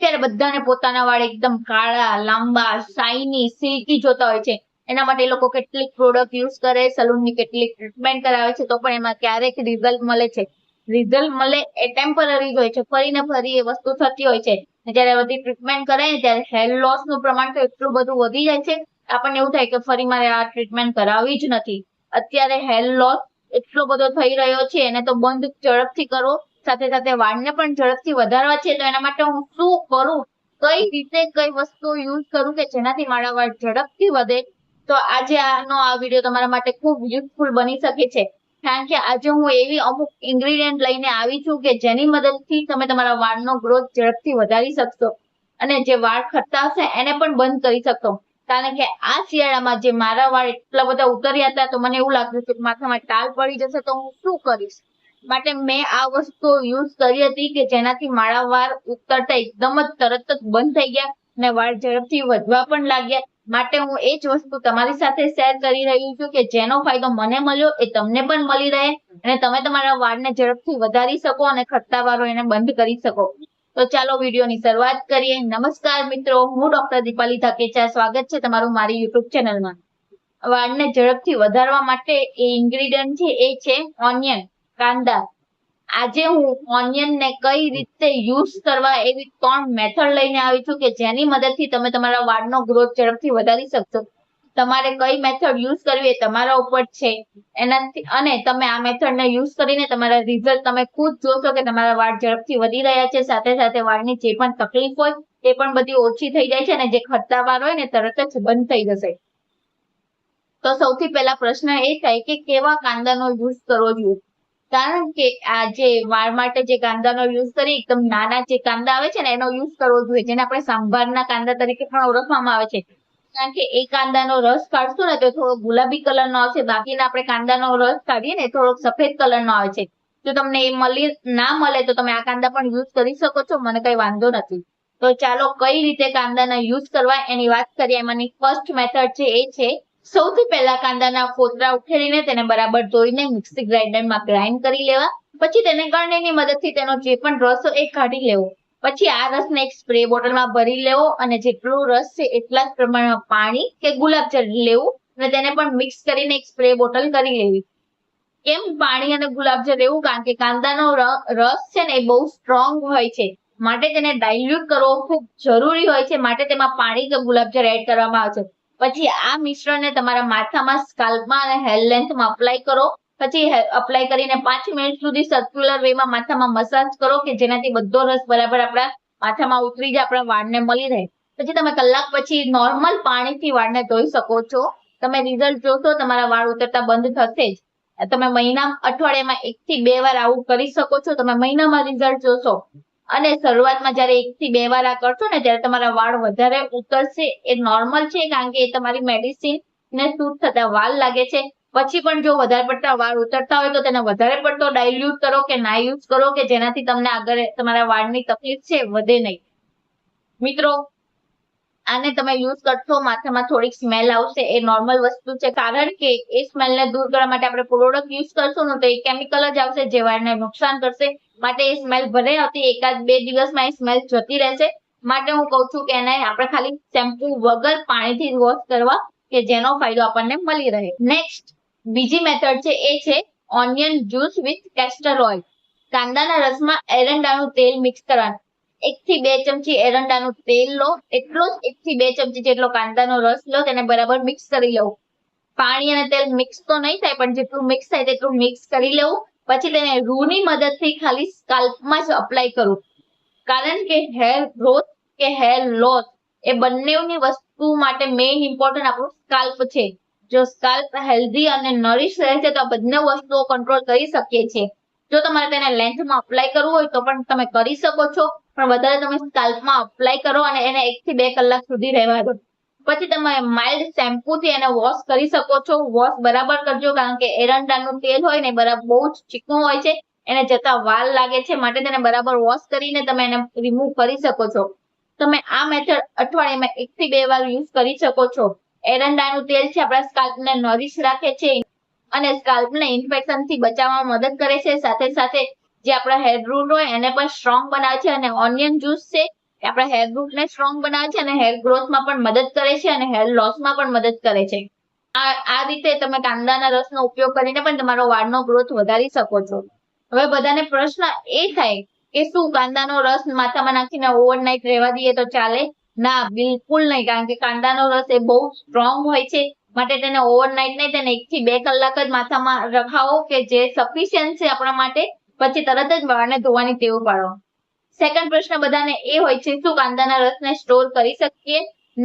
અત્યારે બધાને પોતાના વાળ એકદમ કાળા, લાંબા શાઇની સિલ્કી જોતા હોય છે. એના માટે એ લોકો કેટલીક પ્રોડક્ટ યુઝ કરે સલૂનની કેટલીક ટ્રીટમેન્ટ કરાવે છે, તો પણ એમાં ક્યારેક રિઝલ્ટ મળે છે. રિઝલ્ટ મળે એ ટેમ્પરરી હોય છે ફરીને ફરી એ વસ્તુ થતી હોય છે. જ્યારે બધી ટ્રીટમેન્ટ કરે, ત્યારે હેર લોસનું પ્રમાણ તો એટલું બધું વધી જાય છે, આપણને એવું થાય કે ફરી મારે આ ટ્રીટમેન્ટ કરાવવી જ નથી. અત્યારે હેર લોસ એટલો બધો થઈ રહ્યો છે, એને તો બંધ ઝડપથી કરો સાથે સાથે વાળને પણ ઝડપથી વધારવા છે, તો એના માટે હું શું કરું? કઈ રીતે કઈ વસ્તુ યુઝ કરું કે જેનાથી મારા વાળ ઝડપથી વધે? તો આજે આનો આ વીડિયો તમારા માટે ખૂબ યુઝફુલ બની શકે છે. કારણ કે આજે હું એવી અમુક ઇન્ગ્રીડિયન્ટ લઈને આવી છું કે જેની મદદથી તમે તમારા વાળનો ગ્રોથ ઝડપથી વધારી શકશો. અને જે વાળ ખરતા હશે એને પણ બંધ કરી શકશો. કારણ કે આ શિયાળામાં જે મારા વાળ એટલા બધા ઉતર્યા હતા, તો મને એવું લાગતું કે માથામાં ટાલ પડી જશે, તો હું શું કરીશ? માટે મેં આ વસ્તુ યુઝ કરી હતી કે જેનાથી મારા વાળ ઉતરતા એકદમ જ તરત જ બંધ થઈ ગયા અને વાળ ઝડપથી વધવા પણ લાગ્યા. માટે હું એ જ વસ્તુ તમારી સાથે શેર કરી રહી છું કે જેનો ફાયદો મને મળ્યો એ તમને પણ મળી રહે અને તમે તમારા વાળને ઝડપથી વધારી શકો અને ખરતા વાળો એને બંધ કરી શકો. તો ચાલો વિડીયોની શરૂઆત કરીએ. નમસ્કાર મિત્રો, હું ડોક્ટર દીપાલી ધાકેચા. સ્વાગત છે તમારું મારી યુટ્યુબ ચેનલમાં વાળને ઝડપથી વધારવા માટે એ ઇન્ગ્રીડિયન્ટ છે એ છે ઓનિયન કાંદા આજે હું ઓનિયન ને કઈ રીતે યુઝ કરવા એવી ત્રણ મેથડ લઈને આવી છું કે જેની મદદથી તમે તમારા વાળનો ગ્રોથ ઝડપથી વધારી શકશો. તમારે કઈ મેથડ યુઝ કરવી એ તમારા ઉપર છે. એનાથી, અને તમે આ મેથડ ને યુઝ કરીને તમારા રિઝલ્ટ તમે ખુદ જોશો કે તમારા વાળ ઝડપથી વધી રહ્યા છે. સાથે સાથે વાળની જે પણ તકલીફ હોય એ પણ બધી ઓછી થઈ જાય છે અને જે ખર્ચા વાળ હોય ને તરત જ બંધ થઈ જશે. તો સૌથી પહેલા પ્રશ્ન એ થાય કે કેવા કાંદાનો યુઝ કરવો જોઈએ? કારણ કે આ જે વાળ માટે જે કાંદાનો યુઝ કરી એકદમ નાના જે કાંદા આવે છે ને, એનો યુઝ કરવો જોઈએ, જેને આપણે સાંભારના કાંદા તરીકે પણ ઓળખવામાં આવે છે. કારણ કે એ કાંદાનો રસ કાઢશું ને, તો થોડો ગુલાબી કલરનો આવશે. બાકીના આપણે કાંદાનો રસ કાઢીએ ને થોડોક સફેદ કલરનો આવે છે. જો તમને એ મળી ના મળે તો તમે આ કાંદા પણ યુઝ કરી શકો છો, મને કઈ વાંધો નથી. તો ચાલો, કઈ રીતે કાંદાના યુઝ કરવા? એની વાત કરીએ. એમાંની ફર્સ્ટ મેથડ છે એ છે સૌથી પહેલા કાંદાના ફોતરા ઉખેડીને તેને બરાબર ધોઈને મિક્સી ગ્રાઇન્ડરમાં ગ્રાઇન્ડ કરી લેવા. પછી તેને ગળણીની મદદથી તેનો જે પણ રસ હોય એ કાઢી લેવો. પછી આ રસને એક સ્પ્રે બોટલમાં ભરી લેવો અને જેટલું રસ છે એટલા જ પ્રમાણમાં પાણી કે ગુલાબજળ લેવું અને તેને પણ મિક્સ કરીને એક સ્પ્રે બોટલ કરી લેવી. કેમ પાણી અને ગુલાબજળ લેવું કારણ કે કાંદાનો રસ છે ને એ બહુ સ્ટ્રોંગ હોય છે. માટે તેને ડાયલ્યુટ કરવો ખૂબ જરૂરી હોય છે. માટે તેમાં પાણી કે ગુલાબજળ એડ કરવામાં આવે છે. પછી આ મિશ્રણને તમારા માથામાં સ્કાલ્પમાં અને હેર લેન્થમાં અપ્લાય કરો. પછી અપ્લાય કરીને પાંચ મિનિટ સુધી સર્ક્યુલર વેમાં માથામાં મસાજ કરો કે જેનાથી બધો રસ બરાબર આપણા માથામાં ઉતરી જાય, આપણા વાળને મળી રહે. પછી તમે કલાક પછી નોર્મલ પાણીથી વાળને ધોઈ શકો છો. તમે રિઝલ્ટ જોશો, તમારા વાળ ઉતરતા બંધ થશે જ. તમે મહિના, અઠવાડિયામાં એક થી બે વાર આવું કરી શકો છો. તમે મહિનામાં રિઝલ્ટ જોશો. અને શરૂઆતમાં જ્યારે એક થી બે વાર આ કરશો ને, ત્યારે તમારા વાળ વધારે ઉતરશે. એ નોર્મલ છે, કારણ કે એ તમારી મેડિસિન ને સૂટ થતા વાળ લાગે છે. પછી પણ જો વધારે પડતા વાળ ઉતરતા હોય તો તેને વધારે પડતો ડાયલ્યુટ કરો કે ના યુઝ કરો કે જેનાથી તમને આગળ તમારા વાળની તકલીફ છે, વધે નહીં. મિત્રો, આને તમે યુઝ કરશો, માથામાં થોડીક સ્મેલ આવશે. એ નોર્મલ વસ્તુ છે, કારણ કે એ સ્મેલને દૂર કરવા માટે આપણે પ્રોડક્ટ યુઝ કરશું ને, તો એ કેમિકલ જ આવશે જે વાળને નુકસાન કરશે. માટે એ સ્મેલ ભલે આવતી એકાદ બે દિવસમાં એ સ્મેલ જતી રહેશે. માટે હું કહું છું કે એને આપણે ખાલી શેમ્પુ વગર પાણીથી વોશ કરવા કે જેનો ફાયદો આપણને મળી રહે. નેક્સ્ટ બીજી મેથડ છે એ છે onion juice with castor oil કાંદાના રસમાં એરંડાનું તેલ મિક્સ કરવાનું. એક થી બે ચમચી એરંડાનું તેલ લો, એટલો જ એક થી બે ચમચી જેટલો કાંદાનો રસ લો, તેને બરાબર મિક્સ કરી લેવું. પાણી અને તેલ મિક્સ તો નહીં થાય, પણ જેટલું મિક્સ થાય તેટલું મિક્સ કરી લેવું. પછી તેને રૂની મદદથી ખાલી સ્કાલ્પમાં જ અપ્લાય કરવું કારણ કે હેર ગ્રોથ કે હેર લોસ એ બંનેની વસ્તુ માટે મેઇન ઇમ્પોર્ટન્ટ આપણું સ્કાલ્પ છે. જો સ્કાલ્પ હેલ્ધી અને નરીશ રહે છે તો બંને વસ્તુઓ કંટ્રોલ કરી શકીએ છીએ. જો તમારે તેને લેન્થમાં અપ્લાય કરવું હોય તો પણ તમે કરી શકો છો. પણ વધારે તમે સ્કાલ્પમાં અપ્લાય કરો અને એને એકથી બે કલાક સુધી રહેવા દો. પછી તમે માઇલ્ડ શેમ્પૂથી એને વોશ કરી શકો છો. વોશ બરાબર કરજો કારણ કે એરંડાનું તેલ હોય ને બરાબર બહુ જ ચીકણું હોય છે. એને જતા વાલ લાગે છે માટે તેને બરાબર વોશ કરીને તમે એને રિમૂવ કરી શકો છો. તમે આ મેથડ અઠવાડિયામાં એક થી બે વાર યુઝ કરી શકો છો. એરંડાનું તેલ છે આપણા સ્કાલ્પને નરીશ રાખે છે અને સ્કાલ્પને ઇન્ફેક્શનથી બચાવવામાં મદદ કરે છે. સાથે સાથે જે આપણા હેર રૂટ હોય એને પણ સ્ટ્રોંગ બનાવે છે અને ઓનિયન જ્યુસ છે આપણા હેર ગ્રુપ ને સ્ટ્રોંગ બનાવે છે અને હેર ગ્રોથમાં પણ મદદ કરે છે અને હેર લોસમાં પણ મદદ કરે છે. આ રીતે તમે કાંદાના રસનો ઉપયોગ કરીને પણ તમારો વાળનો ગ્રોથ વધારી શકો છો. હવે બધાને પ્રશ્ન એ થાય કે શું કાંદાનો રસ માથામાં નાખીને ઓવરનાઇટ રહેવા દઈએ તો ચાલે? ના, બિલકુલ નહીં. કારણ કે કાંદાનો રસ એ બહુ સ્ટ્રોંગ હોય છે. માટે તેને ઓવરનાઇટ નહીં, તેને એક થી બે કલાક જ માથામાં રખાવો કે જે સફિશિયન્ટ છે આપણા માટે. પછી તરત જ વાળને ધોવાની ટેવ પાડો. સેકન્ડ પ્રશ્ન બધાને એ હોય છે, શું કાંદાના રસને સ્ટોર કરી શકીએ?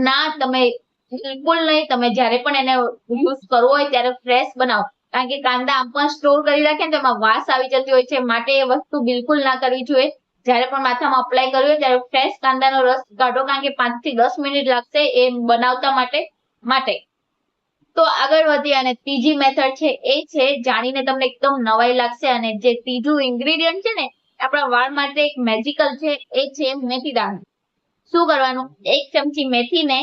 ના, તમે બિલકુલ નહીં. તમે જ્યારે પણ એને યુઝ કરવો હોય ત્યારે ફ્રેશ બનાવો. કારણ કે કાંદા આમ પણ સ્ટોર કરી રાખે ને એમાં વાસ આવી જતી હોય છે. માટે એ વસ્તુ બિલકુલ ના કરવી જોઈએ. જ્યારે પણ માથામાં અપ્લાય કરવી હોય ત્યારે ફ્રેશ કાંદાનો રસ કાઢો. કારણ કે પાંચથી દસ મિનિટ લાગશે એ બનાવતા માટે માટે. તો આગળ વધીએ અને ત્રીજી મેથડ છે એ છે, જાણીને તમને એકદમ નવાઈ લાગશે અને જે ત્રીજું ઇન્ગ્રીડિયન્ટ છે ને આપણા વાળ માટે એક મેજિકલ છે, એ છે મેથી દાણા શું કરવાનું? એક ચમચી મેથીને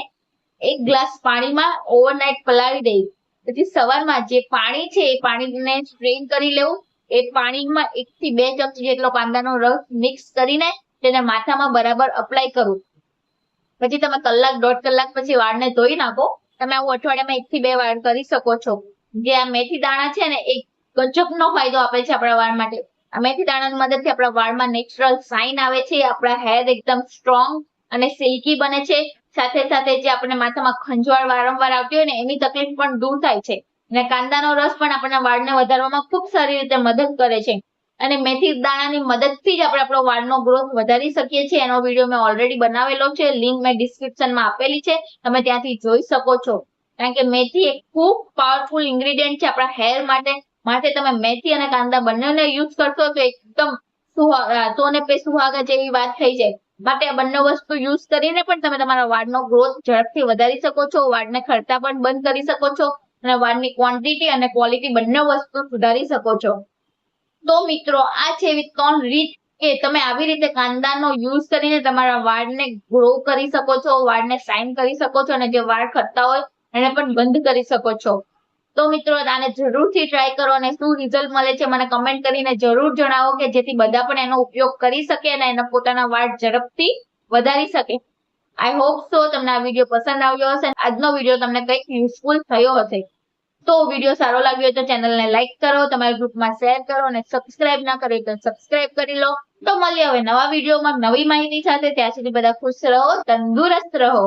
એક ગ્લાસ પાણીમાં ઓવરનાઇટ પલાળી દઈ. પછી સવારમાં જે પાણી છે, એ પાણીને સ્ટ્રેન કરી લેવું. એ પાણીમાં એક થી બે ચમચી જેટલો કાંદાનો રસ મિક્સ કરીને તેને માથામાં બરાબર અપ્લાય કરવું પછી તમે કલાક, દોઢ કલાક પછી વાળને ધોઈ નાખો. તમે આવું અઠવાડિયામાં એક થી બે વાર કરી શકો છો. જે આ મેથી દાણા છે ને, એ ગજબનો ફાયદો આપે છે આપણા વાળ માટે. આ મેથી દાણાની મદદથી આપણા વાળમાં નેચરલ સાઇન આવે છે, આપણા હેર એકદમ સ્ટ્રોંગ અને સિલ્કી બને છે. સાથે સાથે જે આપણને માથામાં ખંજવાળ વારંવાર આવતી હોય ને, એની તકલીફ પણ દૂર થાય છે. અને કાંદાનો રસ પણ આપણા વાળને વધારવામાં ખૂબ સારી રીતે મદદ કરે છે. અને મેથી દાણાની મદદથી જ આપણે આપણો વાળનો ગ્રોથ વધારી શકીએ છીએ. એનો વીડિયો મેં ઓલરેડી બનાવેલો છે. લિંક મેં ડિસ્ક્રિપ્શનમાં આપેલી છે. તમે ત્યાંથી જોઈ શકો છો. કારણ કે મેથી એક ખૂબ પાવરફુલ ઇન્ગ્રીડિયન્ટ છે આપણા હેર માટે. માટે તમે મેથી અને કાંદા બંનેને યુઝ કરશો તો એકદમ સોને પે સુહાગા જેવી વાત થઈ જાય. માટે આ બંને વસ્તુ યુઝ કરીને પણ તમે તમારા વાળનો ગ્રોથ ઝડપથી વધારી શકો છો, વાળને ખરતા પણ બંધ કરી શકો છો, અને વાળની ક્વોન્ટિટી અને ક્વોલિટી બંને વસ્તુ સુધારી શકો છો. તો મિત્રો, આ છે એવી ત્રણ રીત કે તમે આવી રીતે કાંદાનો યુઝ કરીને તમારા વાળને ગ્રો કરી શકો છો, વાળને શાઇન કરી શકો છો, અને જે વાળ ખરતા હોય એને પણ બંધ કરી શકો છો. તો મિત્રો, આને જરૂરથી ટ્રાય કરો અને શું રિઝલ્ટ મળે છે મને કમેન્ટ કરીને જરૂર જણાવો કે જેથી બધા પણ એનો ઉપયોગ કરી શકે અને એના પોતાના વાળ ઝડપથી વધારી શકે. આઈ હોપ સો તમને આ વીડિયો પસંદ આવ્યો હશે આજનો વીડિયો તમને કંઈક યુઝફુલ થયો હશે. તો વીડિયો સારો લાગ્યો હોય તો ચેનલને લાઈક કરો, તમારા ગ્રુપમાં શેર કરો અને સબસ્ક્રાઇબ ના કરી તો સબસ્ક્રાઇબ કરી લો. તો મળીએ હવે નવા વિડીયોમાં નવી માહિતી સાથે. ત્યાં સુધી બધા ખુશ રહો, તંદુરસ્ત રહો.